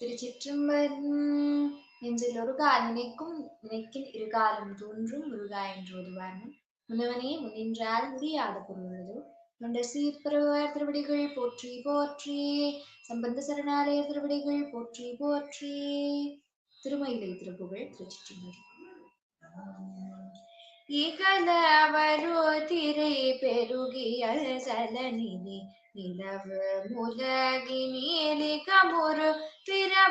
திருச்சிற்றம்பலம் நெஞ்சில் ஒரு நினைக்கும் நினைக்கில் இருகாலம் தோன்றும் முருகா என்று ஒருவாரும் முன்னவனே முன்னின்றால் முடியாத பொருளது தொண்ட சீர்பருவர் திருவடிகள் போற்றி போற்றி சம்பந்த சரணாலய திருவடிகள் போற்றி போற்றி. திருமயிலை திருப்புகழ் திருச்சிற்றம்பலம். இகலவரோ திரை பெருகிய சலநிதி நிலவு முலகி முலகினீலி கமுரு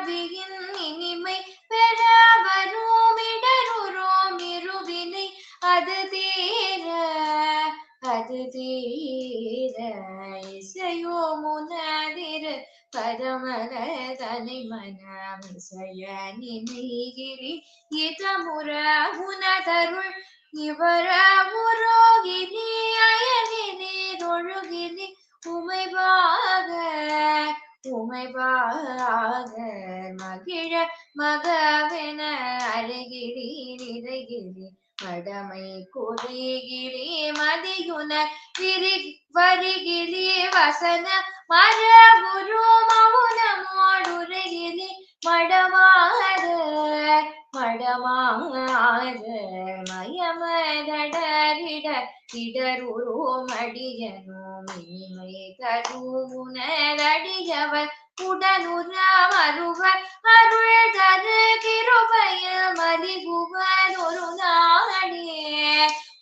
பிறவியின் இனிமை பெறவரும் இடருரோம் இருவினை. அது தீர அது தீர இசையோ முனதிரு பரமர தனை மனமிசைய நினைகிரி. இதமுற உனதருள் இவர உரோகினி அயனினி தொழுகினி. உமைவாக உமைபாக மகிழ மகவென அழகிரி நிறைகிரி மடமை கொடிகிரி மதியுன விரி வருகிரி வசன மரபுரு மௌனமோடுரைகிரி மடமாத மடமாத மயமதடரிட இடருரோ மடியனோ இனிமை தருணடியவர் உடனுற அருள் தரு கிருபையில் மலிகுவர் ஒரு நாடே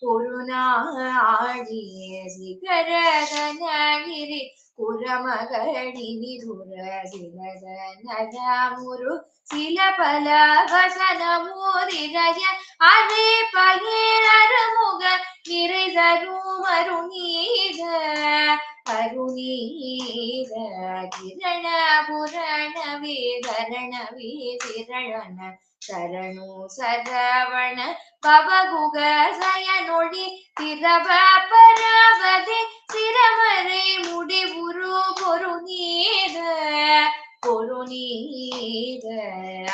ஒரு நாடிய சிகரதனகிரி குரமகளினி துர சிலத நரமுரு சில பல வசனமோதிரய அரை பயிரமுக நிறைதரும் அருணீத அருணீத கிரண புரண வேதரண வேதிரண சரணு சரவண பவகுக சயனொழி திரப பரவதி சிரமரை முடிவுரு பொருநீர பொருநீர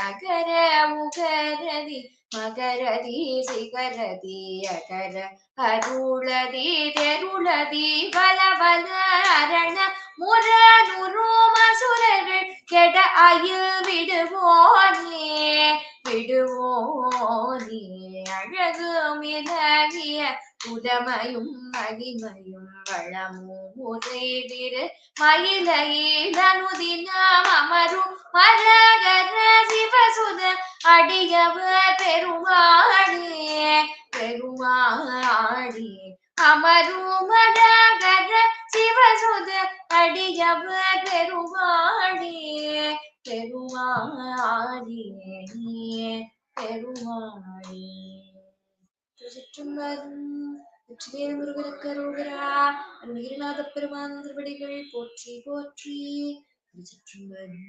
அகர உகரதி மகரதி சிகரதி அகர அருளதி தெருளதி பலபல அரண முரனுரு மசுரர்கள் கெட அயில் விடுவோனே விடுவோனே. அழகு மிளகிய உடமையும் மகிமையும் வளமும் முறைதிரு மயிலையிலனுதினம் அமரும் மரகர பெருமாளே பெருமாளே. அமரும் மரகர சிவசுத அடியவ பெருமாளே. பெருமாளே பெருமாளே. திருச்சிற்றம்பலம் வெற்றிவேல் முருகனுக்கு அருள்கிறா அருணகிரிநாத பெருமான் திருவடிகள் போற்றி போற்றி. திருச்சிற்றம்பலம்.